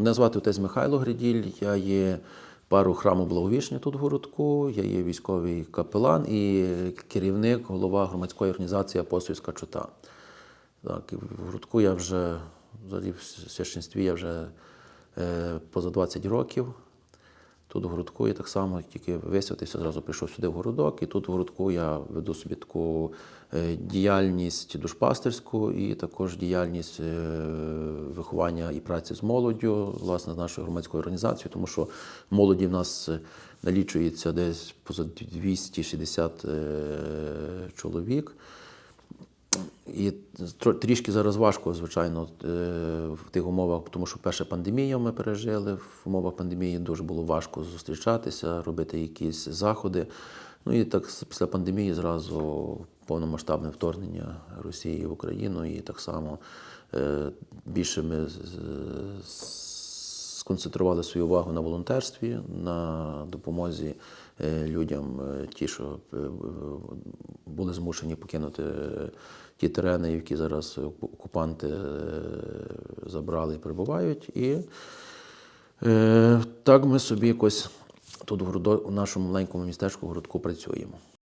Мене звати отець Михайло Гриділь, я є пару храму Благовішня тут в городку, я є військовий капелан і керівник, голова громадської організації Апостольська чота. Так, і в городку я вже, взагалі в священстві я вже е, поза 20 років. Тут в городку я так само тільки висвятився, зразу прийшов сюди в городок, і тут в городку я веду собі таку е, діяльність душпастерську і також діяльність е, виховання і праці з молоддю, власне, з нашою громадською організацією, тому що молоді в нас е, налічується десь поза 260 е, чоловік. І трішки зараз важко, звичайно, е, в тих умовах, тому що перша пандемія ми пережили. В умовах пандемії дуже було важко зустрічатися, робити якісь заходи. Ну і так після пандемії зразу повномасштабне вторгнення Росії в Україну, і так само е, більше ми сконцентрували свою увагу на волонтерстві, на допомозі е, людям, е, ті, що е, були змушені покинути ті терени, які зараз окупанти забрали і перебувають. І так ми собі якось тут в, нашому маленькому містечку городку працюємо.